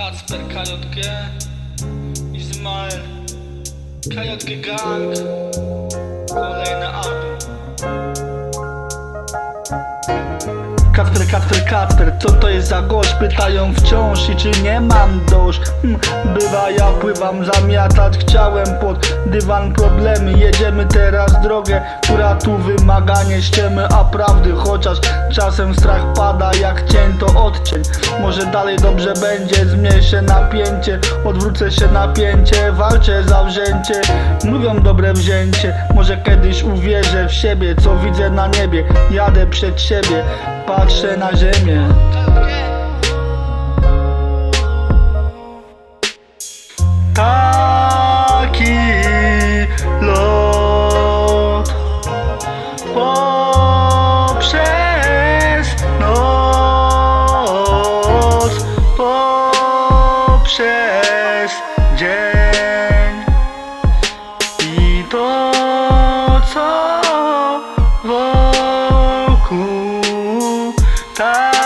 Kacper, KJG, Izmael, KJG Gang, kolejny album. Kacper, Kacper, Kacper, co to jest za gość? Pytają wciąż i czy nie mam dość? Hm, Bywa ja pływam zamiatać Chciałem pod dywan problemy. Jedziemy teraz drogę, która tu wymaga nie ściemy A prawdy, chociaż czasem strach pada jak cień to odcień. Może dalej dobrze będzie, zmniejszę napięcie Odwrócę się napięcie, walczę zawzięcie Mówią dobre wzięcie, może kiedyś uwierzę w siebie Co widzę na niebie, jadę przed siebie Patrzę na ziemię. Taki lot poprzez noc, poprzez dzień. I to co wokół taki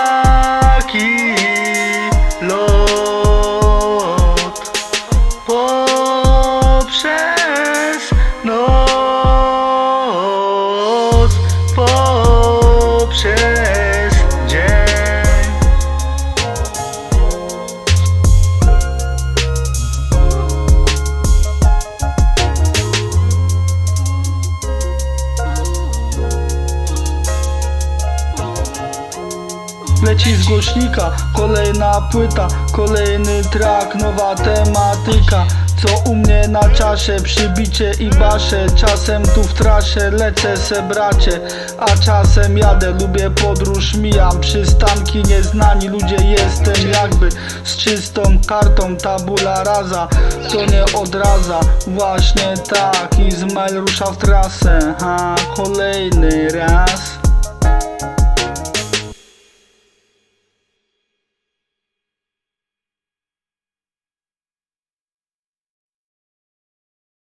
Leci z głośnika, kolejna płyta, kolejny track, nowa tematyka. Co u mnie na czasie, przybicie i basze. Czasem tu w trasie lecę se bracie. A czasem jadę, lubię podróż, mijam. Przystanki nieznani, ludzie jestem jakby Z czystą kartą, tabula rasa To nie odraza, właśnie tak Izmael rusza w trasę, ha, kolejny raz